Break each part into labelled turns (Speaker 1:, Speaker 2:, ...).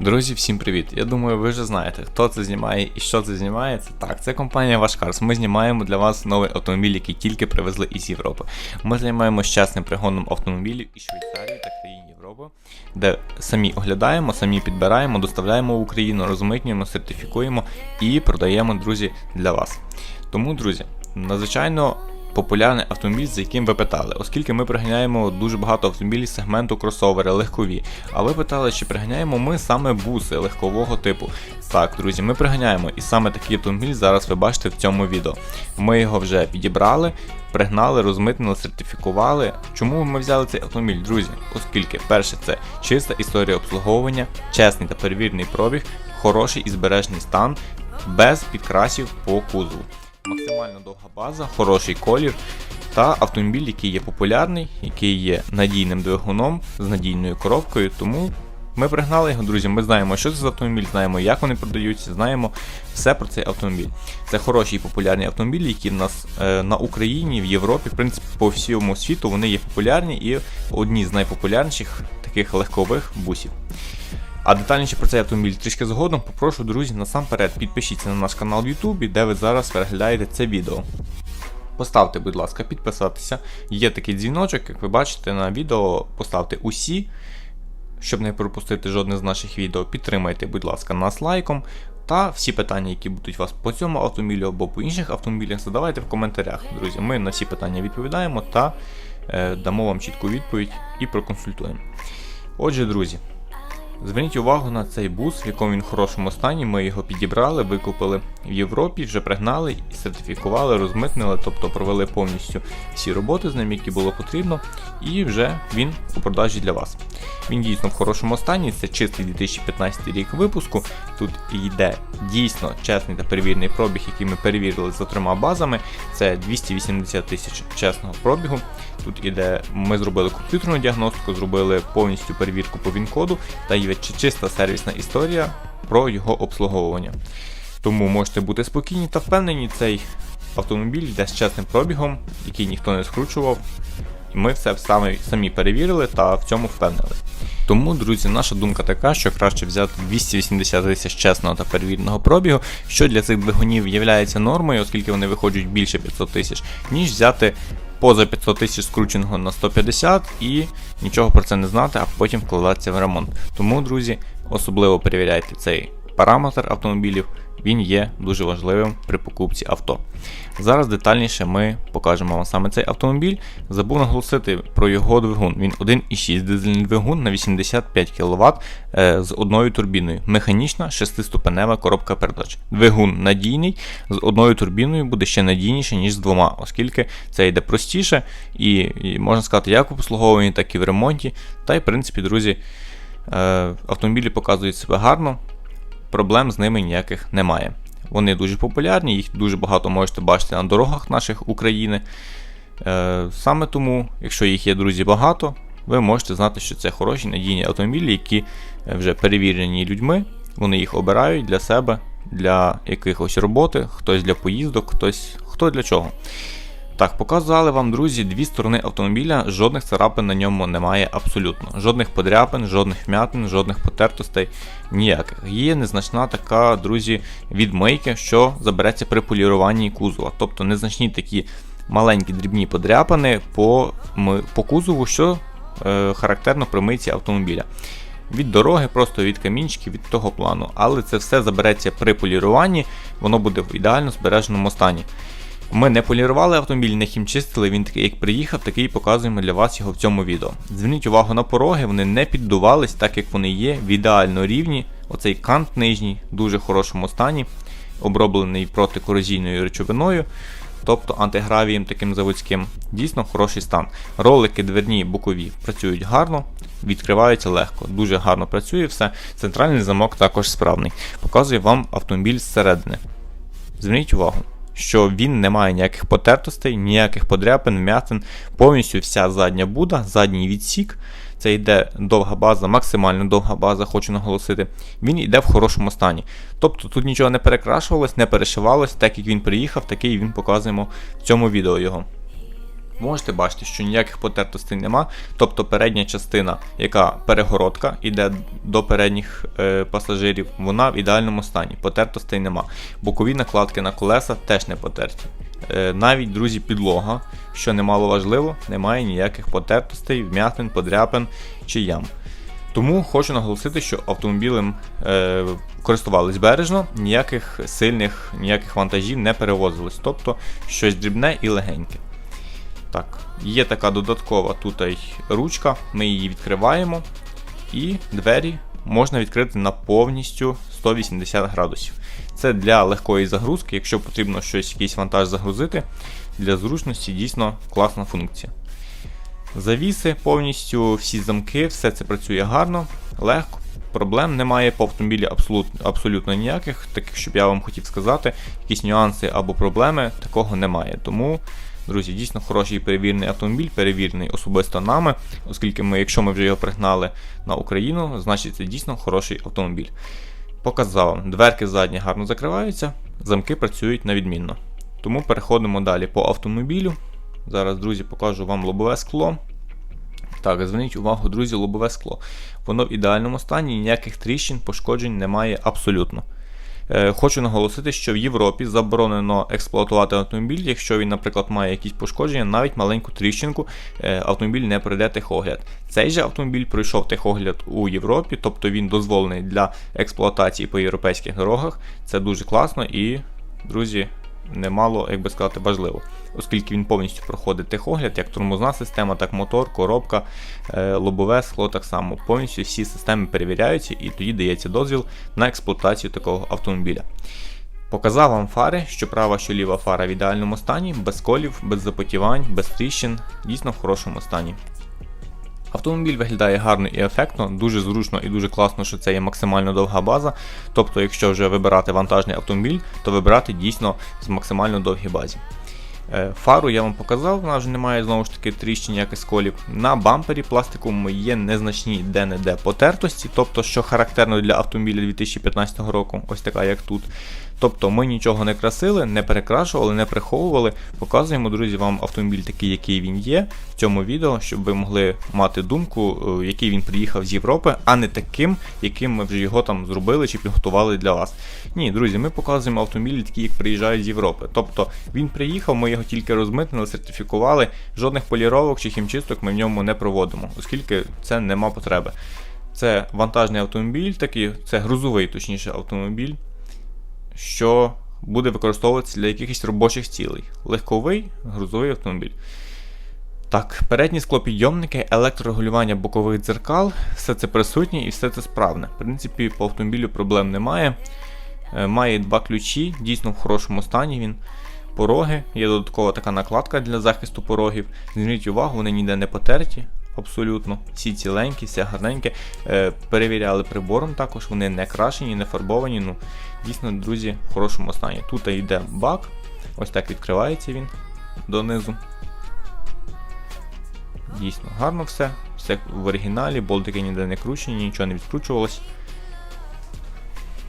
Speaker 1: Друзі, всім привіт! Я думаю, ви вже знаєте, хто це знімає і що це знімає. Це так, це компанія Вашкарс. Ми знімаємо для вас новий автомобіль, який тільки привезли із Європи. Ми займаємося чесним пригоном автомобілів із Швейцарії та країн Європи, де самі оглядаємо, самі підбираємо, доставляємо в Україну, розмитнюємо, сертифікуємо і продаємо, друзі, для вас. Тому, друзі, надзвичайно популярний автомобіль, за яким ви питали, оскільки ми приганяємо дуже багато автомобілів сегменту кросовери, легкові. А ви питали, чи приганяємо ми саме буси легкового типу. Так, друзі, ми приганяємо, і саме такий автомобіль зараз ви бачите в цьому відео. Ми його вже підібрали, пригнали, розмитнили, сертифікували. Чому ми взяли цей автомобіль, друзі? Оскільки, перше, це чиста історія обслуговування, чесний та перевірений пробіг, хороший і збережний стан, без підкрасів по кузову максимально довга база, хороший колір та автомобіль, який є популярний, який є надійним двигуном з надійною коробкою. Тому ми пригнали його, друзі. Ми знаємо, що це за автомобіль, знаємо, як вони продаються, знаємо все про цей автомобіль. Це хороші і популярні автомобілі, які в нас е, на Україні, в Європі, в принципі, по всьому світу вони є популярні і одні з найпопулярніших таких легкових бусів. А детальніше про цей автомобіль трішки згодом попрошу, друзі, насамперед підпишіться на наш канал в YouTube, де ви зараз переглядаєте це відео. Поставте, будь ласка, підписатися. Є такий дзвіночок, як ви бачите на відео, поставте усі, щоб не пропустити жодне з наших відео. Підтримайте, будь ласка, нас лайком. Та всі питання, які будуть у вас по цьому автомобілю або по інших автомобілях, задавайте в коментарях, друзі. Ми на всі питання відповідаємо та е, дамо вам чітку відповідь і проконсультуємо. Отже, друзі. Зверніть увагу на цей бус, в якому він в хорошому стані. Ми його підібрали, викупили в Європі, вже пригнали і сертифікували, розмитнили, тобто провели повністю всі роботи з ним, які було потрібно, і вже він у продажі для вас. Він дійсно в хорошому стані, це чистий 2015 рік випуску. Тут йде дійсно чесний та перевірений пробіг, який ми перевірили за трьома базами. Це 280 тисяч чесного пробігу. Тут іде, ми зробили комп'ютерну діагностику, зробили повністю перевірку по він-коду та є чиста сервісна історія про його обслуговування. Тому можете бути спокійні та впевнені, цей автомобіль йде з чесним пробігом, який ніхто не скручував. Ми все самі, самі перевірили та в цьому впевнили. Тому, друзі, наша думка така, що краще взяти 280 тисяч чесного та перевіреного пробігу, що для цих двигунів є нормою, оскільки вони виходять більше 500 тисяч, ніж взяти поза 500 тисяч скрученого на 150 і нічого про це не знати, а потім вкладатися в ремонт. Тому, друзі, особливо перевіряйте цей параметр автомобілів він є дуже важливим при покупці авто. Зараз детальніше ми покажемо вам саме цей автомобіль. Забув наголосити про його двигун. Він 1,6 дизельний двигун на 85 кВт е, з одною турбіною. Механічна 6-ступенева коробка передач. Двигун надійний, з одною турбіною буде ще надійніше, ніж з двома, оскільки це йде простіше і, можна сказати, як в обслуговуванні, так і в ремонті. Та й в принципі, друзі, е, автомобілі показують себе гарно проблем з ними ніяких немає. Вони дуже популярні, їх дуже багато можете бачити на дорогах наших України. Е, саме тому, якщо їх є, друзі, багато, ви можете знати, що це хороші надійні автомобілі, які е, вже перевірені людьми, вони їх обирають для себе, для якихось роботи, хтось для поїздок, хтось хто для чого. Так, показали вам, друзі, дві сторони автомобіля, жодних царапин на ньому немає абсолютно. Жодних подряпин, жодних вмятин, жодних потертостей, ніяких. Є незначна така, друзі, відмийка, що забереться при поліруванні кузова. Тобто незначні такі маленькі дрібні подряпини по по кузову, що е, характерно при мийці автомобіля. Від дороги, просто від камінчиків, від того плану. Але це все забереться при поліруванні, воно буде в ідеально збереженому стані. Ми не полірували автомобіль, не хімчистили, він такий, як приїхав, такий показуємо для вас його в цьому відео. Зверніть увагу на пороги, вони не піддувались, так як вони є, в ідеально рівні. Оцей кант нижній, в дуже хорошому стані, оброблений протикорозійною речовиною, тобто антигравієм таким заводським. Дійсно хороший стан. Ролики дверні бокові працюють гарно, відкриваються легко, дуже гарно працює все. Центральний замок також справний. Показує вам автомобіль зсередини. Зверніть увагу що він не має ніяких потертостей, ніяких подряпин, м'ятин, повністю вся задня буда, задній відсік. Це йде довга база, максимально довга база, хочу наголосити. Він йде в хорошому стані. Тобто тут нічого не перекрашувалось, не перешивалось, так як він приїхав, такий він показуємо в цьому відео його. Можете бачити, що ніяких потертостей нема, тобто передня частина, яка перегородка, йде до передніх е, пасажирів, вона в ідеальному стані, потертостей нема. Бокові накладки на колеса теж не потерті. Е, навіть, друзі, підлога, що немало важливо, немає ніяких потертостей, вмятин, подряпин чи ям. Тому хочу наголосити, що автомобілем е, користувались бережно, ніяких сильних, ніяких вантажів не перевозилось, тобто щось дрібне і легеньке. Так, є така додаткова тут ручка, ми її відкриваємо, і двері можна відкрити на повністю 180 градусів. Це для легкої загрузки, якщо потрібно щось, якийсь вантаж загрузити, для зручності дійсно класна функція. Завіси повністю, всі замки, все це працює гарно, легко. Проблем немає по автомобілі абсолютно, абсолютно ніяких, таких, щоб я вам хотів сказати, якісь нюанси або проблеми, такого немає. Тому, друзі, дійсно хороший перевірений автомобіль, перевірений особисто нами, оскільки ми, якщо ми вже його пригнали на Україну, значить це дійсно хороший автомобіль. Показав дверки задні гарно закриваються, замки працюють на відмінно. Тому переходимо далі по автомобілю. Зараз, друзі, покажу вам лобове скло. Так, зверніть увагу, друзі, лобове скло. Воно в ідеальному стані, ніяких тріщин, пошкоджень немає абсолютно. Е, хочу наголосити, що в Європі заборонено експлуатувати автомобіль, якщо він, наприклад, має якісь пошкодження, навіть маленьку тріщинку, е, автомобіль не пройде техогляд. Цей же автомобіль пройшов техогляд у Європі, тобто він дозволений для експлуатації по європейських дорогах. Це дуже класно і, друзі, немало, як би сказати, важливо, оскільки він повністю проходить техогляд, як тормозна система, так мотор, коробка, е, лобове скло так само. Повністю всі системи перевіряються і тоді дається дозвіл на експлуатацію такого автомобіля. Показав вам фари, що права, що ліва фара в ідеальному стані, без колів, без запотівань, без тріщин, дійсно в хорошому стані. Автомобіль виглядає гарно і ефектно, дуже зручно і дуже класно, що це є максимально довга база. Тобто, якщо вже вибирати вантажний автомобіль, то вибирати дійсно з максимально довгій базі. Е, фару я вам показав, вона вже не має знову ж таки тріщин ніяких сколів. На бампері пластиковому є незначні де-не-де потертості, тобто, що характерно для автомобіля 2015 року, ось така як тут. Тобто ми нічого не красили, не перекрашували, не приховували. Показуємо, друзі, вам автомобіль такий, який він є в цьому відео, щоб ви могли мати думку, е, який він приїхав з Європи, а не таким, яким ми вже його там зробили чи підготували для вас. Ні, друзі, ми показуємо автомобілі такі, як приїжджають з Європи. Тобто він приїхав, ми його тільки розмитнили, сертифікували, жодних поліровок чи хімчисток ми в ньому не проводимо, оскільки це нема потреби. Це вантажний автомобіль, такий, це грузовий, точніше, автомобіль що буде використовуватися для якихось робочих цілей. Легковий грузовий автомобіль. Так, передні склопідйомники, електрорегулювання бокових дзеркал, все це присутнє і все це справне. В принципі, по автомобілю проблем немає. Е, має два ключі, дійсно в хорошому стані він. Пороги, є додаткова така накладка для захисту порогів. Зверніть увагу, вони ніде не потерті, абсолютно. Всі ціленькі, все гарненьке. Е, перевіряли прибором також, вони не крашені, не фарбовані. ну Дійсно, друзі, в хорошому стані. Тут йде бак, ось так відкривається він донизу. Дійсно, гарно все, все в оригіналі, болтики ніде не кручені, нічого не відкручувалось.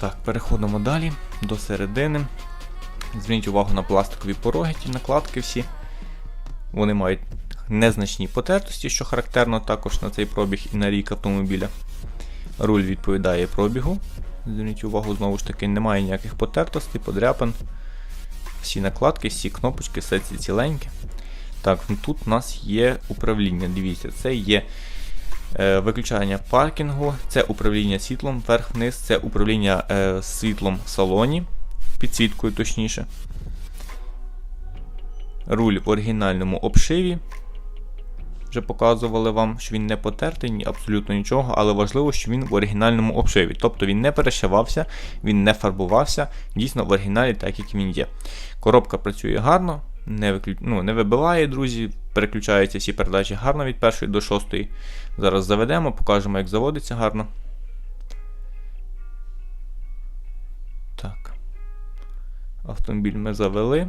Speaker 1: Так, переходимо далі до середини. Зверніть увагу на пластикові пороги, ті накладки всі. Вони мають незначні потертості, що характерно також на цей пробіг і на рік автомобіля. Руль відповідає пробігу. Зверніть увагу, знову ж таки, немає ніяких потертостей, подряпин. Всі накладки, всі кнопочки, все ці ціленькі. Так, ну тут у нас є управління. Дивіться, це є е, виключання паркінгу, це управління світлом вверх-вниз, це управління е, світлом в салоні, підсвіткою точніше. Руль в оригінальному обшиві вже показували вам, що він не потертий, абсолютно нічого, але важливо, що він в оригінальному обшиві. Тобто він не перешивався, він не фарбувався, дійсно в оригіналі, так як він є. Коробка працює гарно, не виклю... ну, не вибиває, друзі, переключаються всі передачі гарно від першої до шостої. Зараз заведемо, покажемо, як заводиться гарно. Так. Автомобіль ми завели.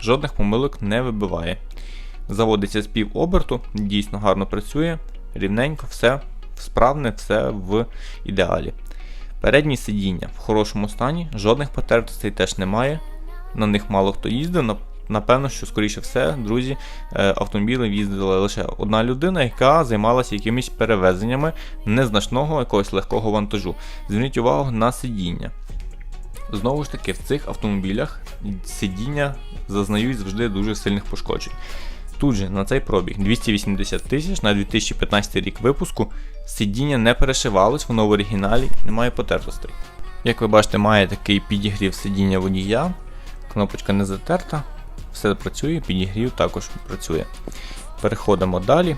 Speaker 1: Жодних помилок не вибиває. Заводиться з пів оберту, дійсно гарно працює, рівненько, все справне, все в ідеалі. Передні сидіння в хорошому стані, жодних потертостей теж немає. На них мало хто їздив, напевно, що скоріше все, друзі, е, автомобілем їздила лише одна людина, яка займалася якимись перевезеннями незначного якогось легкого вантажу. Зверніть увагу на сидіння. Знову ж таки, в цих автомобілях сидіння зазнають завжди дуже сильних пошкоджень. Тут же на цей пробіг 280 тисяч на 2015 рік випуску сидіння не перешивалось, воно в оригіналі немає потертостей. Як ви бачите, має такий підігрів сидіння водія, кнопочка не затерта, все працює, підігрів також працює. Переходимо далі,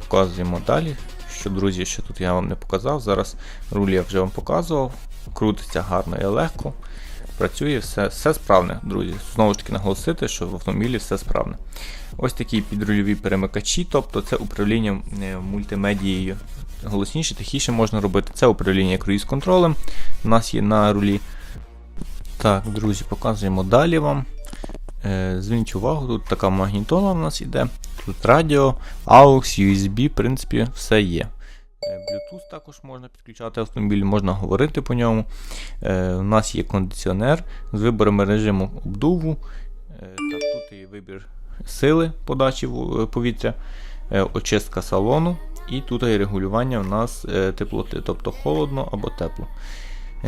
Speaker 1: показуємо далі. Що, друзі, що тут я вам не показав. Зараз руль я вже вам показував. Крутиться гарно і легко. Працює все, все справне, друзі. Знову ж таки наголосити, що в автомобілі все справне. Ось такі підрульові перемикачі, тобто це управління е, мультимедією. Голосніше, тихіше можна робити. Це управління круїз-контролем. У нас є на рулі. Так, друзі, показуємо далі вам. Е, Зверніть увагу, тут така магнітола в нас йде. Тут радіо, AUX, USB, в принципі, все є. Е, Bluetooth також можна підключати автомобіль, можна говорити по ньому. Е, у нас є кондиціонер з виборами режиму обдуву. Е, так, тут є вибір сили подачі повітря, очистка салону, і тут є регулювання у нас теплоти, тобто холодно або тепло.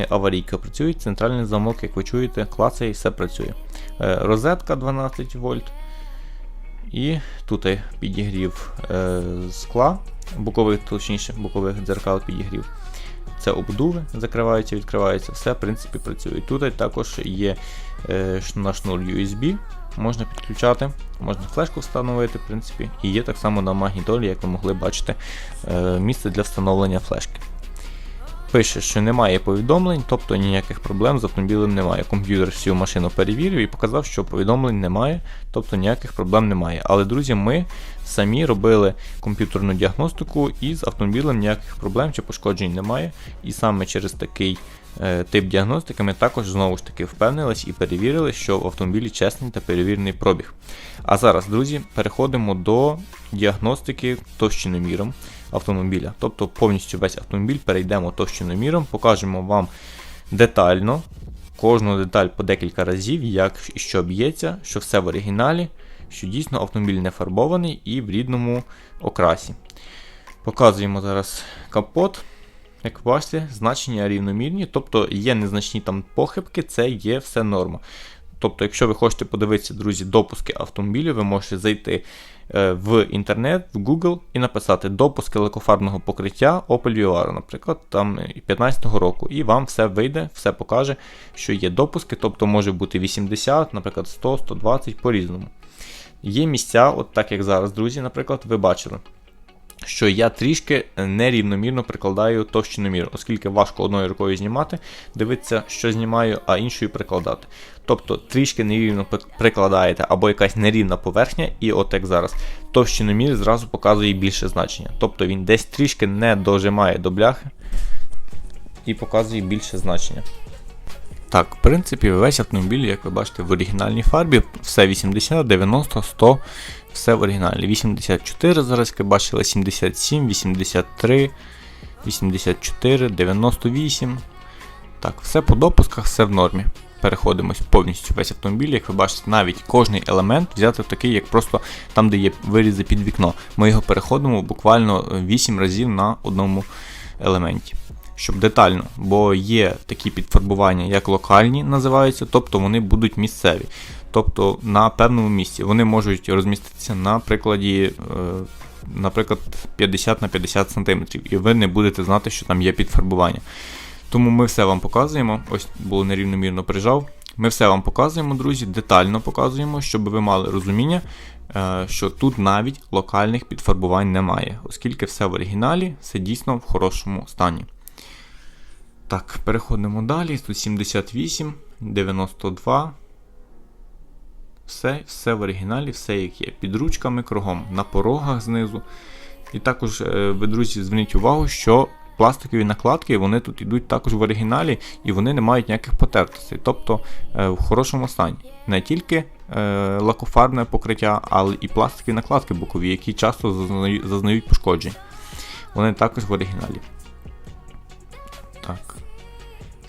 Speaker 1: Аварійка працює, центральний замок, як ви чуєте, клацає і все працює. Розетка 12 вольт. І тут підігрів е, скла, бокових, точніше, бокових дзеркал підігрів. Це обдуви, закриваються, відкриваються, все в принципі працює. Тут також є е, на шнур USB, можна підключати, можна флешку встановити, в принципі, і є так само на магнітолі, як ви могли бачити, е, місце для встановлення флешки. Пише, що немає повідомлень, тобто ніяких проблем з автомобілем немає. Комп'ютер всю машину перевірив і показав, що повідомлень немає, тобто ніяких проблем немає. Але, друзі, ми самі робили комп'ютерну діагностику і з автомобілем ніяких проблем чи пошкоджень немає. І саме через такий е, тип діагностики ми також знову ж таки впевнились і перевірили, що в автомобілі чесний та перевірений пробіг. А зараз, друзі, переходимо до діагностики товщиноміром автомобіля. Тобто повністю весь автомобіль перейдемо товщиноміром, покажемо вам детально кожну деталь по декілька разів, як і що б'ється, що все в оригіналі, що дійсно автомобіль не фарбований і в рідному окрасі. Показуємо зараз капот. Як бачите, значення рівномірні, тобто є незначні там похибки, це є все норма. Тобто, якщо ви хочете подивитися, друзі, допуски автомобілів, ви можете зайти е, в інтернет, в Google і написати допуски лакофарбного покриття Opel Vivaro, наприклад, там 15-го року, і вам все вийде, все покаже, що є допуски, тобто може бути 80, наприклад, 100, 120 по-різному. Є місця, от так як зараз, друзі, наприклад, ви бачили. Що я трішки нерівномірно прикладаю товщиномір, оскільки важко одною рукою знімати, дивитися, що знімаю, а іншою прикладати. Тобто трішки нерівно прикладаєте або якась нерівна поверхня, і от як зараз, товщиномір зразу показує більше значення. Тобто він десь трішки не дожимає до бляхи і показує більше значення. Так, в принципі, весь автомобіль, як ви бачите, в оригінальній фарбі, все 80, 90, 100, все в оригіналі. 84 зараз, як ви бачили, 77, 83, 84, 98. Так, все по допусках, все в нормі. Переходимось повністю весь автомобіль, як ви бачите, навіть кожний елемент взяти такий, як просто там, де є вирізи під вікно. Ми його переходимо буквально 8 разів на одному елементі. Щоб детально, бо є такі підфарбування, як локальні називаються, тобто вони будуть місцеві. Тобто на певному місці вони можуть розміститися на прикладі, е, наприклад, 50 на 50 см, і ви не будете знати, що там є підфарбування. Тому ми все вам показуємо. Ось було нерівномірно прижав. Ми все вам показуємо, друзі, детально показуємо, щоб ви мали розуміння, е, що тут навіть локальних підфарбувань немає, оскільки все в оригіналі, все дійсно в хорошому стані. Так, переходимо далі. Тут 78, 92. Все, все в оригіналі, все як є. Під ручками кругом, на порогах знизу. І також, е, ви, друзі, зверніть увагу, що пластикові накладки вони тут йдуть також в оригіналі і вони не мають ніяких потертостей, тобто е, в хорошому стані. Не тільки е, лакофарбне покриття, але і пластикові накладки бокові, які часто зазнають пошкоджень. Вони також в оригіналі. Так.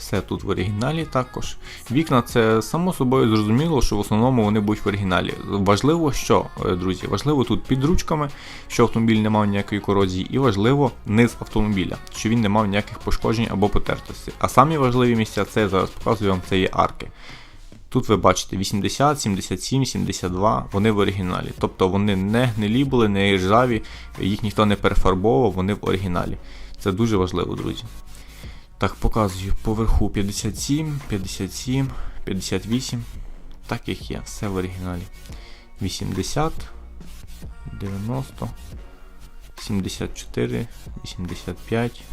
Speaker 1: Все тут в оригіналі також. Вікна це само собою зрозуміло, що в основному вони будуть в оригіналі. Важливо, що, е, друзі, важливо тут під ручками, що автомобіль не мав ніякої корозії, і важливо низ автомобіля, що він не мав ніяких пошкоджень або потертості. А самі важливі місця, це я зараз показую вам, це є арки. Тут ви бачите 80, 77, 72, вони в оригіналі. Тобто вони не гнилі були, не ржаві, їх ніхто не перефарбовував, вони в оригіналі. Це дуже важливо, друзі. Так, показую поверху 57, 57, 58. Так як є, все в оригіналі. 80, 90, 74, 85,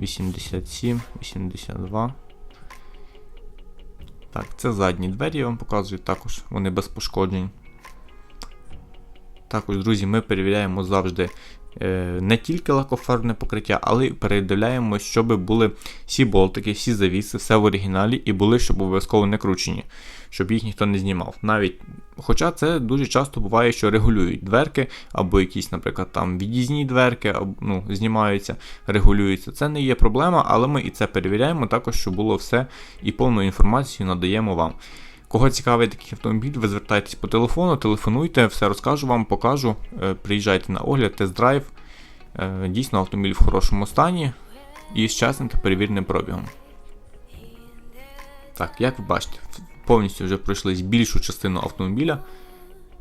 Speaker 1: 87, 82. Так, це задні двері, я вам показую, також вони без пошкоджень. Також, друзі, ми перевіряємо завжди не тільки лакофарбне покриття, але й передивляємо, щоб були всі болтики, всі завіси, все в оригіналі і були, щоб обов'язково не кручені, щоб їх ніхто не знімав. Навіть, Хоча це дуже часто буває, що регулюють дверки, або якісь, наприклад, там від'їзні дверки або, ну, знімаються, регулюються. Це не є проблема, але ми і це перевіряємо, також, щоб було все і повну інформацію надаємо вам. Кого цікавий такий автомобіль, ви звертайтесь по телефону, телефонуйте, все розкажу вам, покажу. Е, Приїжджайте на огляд, тест-драйв. Е, Дійсно, автомобіль в хорошому стані і з чесним та перевіреним пробігом. Так, як ви бачите, повністю вже пройшлись більшу частину автомобіля.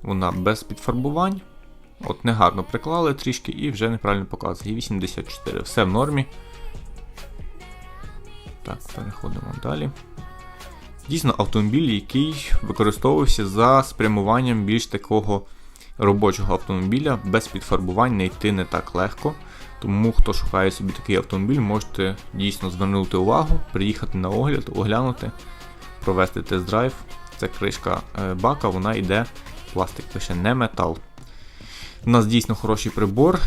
Speaker 1: Вона без підфарбувань. От негарно приклали трішки і вже неправильно показує. 84. Все в нормі. Так, переходимо далі. Дійсно, автомобіль, який використовувався за спрямуванням більш такого робочого автомобіля, без підфарбувань не йти не так легко. Тому хто шукає собі такий автомобіль, можете дійсно звернути увагу, приїхати на огляд, оглянути, провести тест-драйв. Це кришка е, бака, вона йде, пластик пише не метал. У нас дійсно хороший прибор.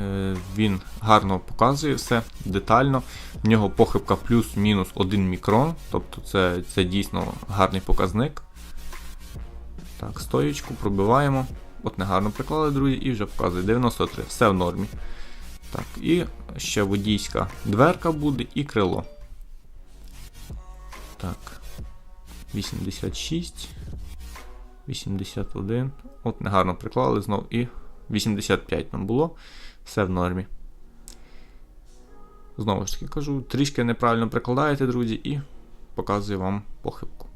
Speaker 1: Е, Він гарно показує все детально. В нього похибка плюс-мінус 1 мікрон, тобто це, це дійсно гарний показник. Так, стоєчку пробиваємо. От негарно приклали, друзі, і вже показує 93, все в нормі. Так, і ще водійська дверка буде і крило. Так. 86. 81. От негарно приклали знов і 85 там було. Все в нормі. Знову ж таки кажу, трішки неправильно прикладаєте, друзі, і показую вам похибку.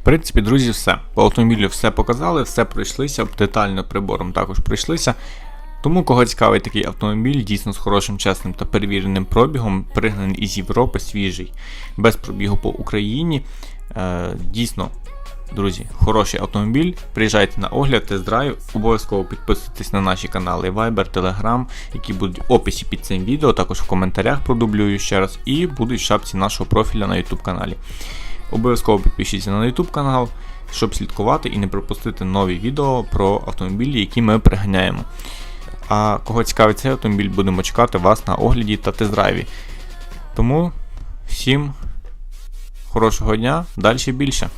Speaker 1: В принципі, друзі, все. По автомобілю все показали, все пройшлися, детально прибором також пройшлися. Тому, кого цікавий такий автомобіль, дійсно з хорошим, чесним та перевіреним пробігом, пригнаний із Європи, свіжий, без пробігу по Україні. Е, дійсно, друзі, хороший автомобіль. Приїжджайте на огляд, тест-драйв, обов'язково підписуйтесь на наші канали Viber, Telegram, які будуть в описі під цим відео, також в коментарях продублюю ще раз, і будуть в шапці нашого профіля на YouTube каналі. Обов'язково підпишіться на YouTube канал, щоб слідкувати і не пропустити нові відео про автомобілі, які ми приганяємо. А кого цікавить цей автомобіль, будемо чекати вас на огляді та тест-драйві. Тому всім хорошого дня, далі більше.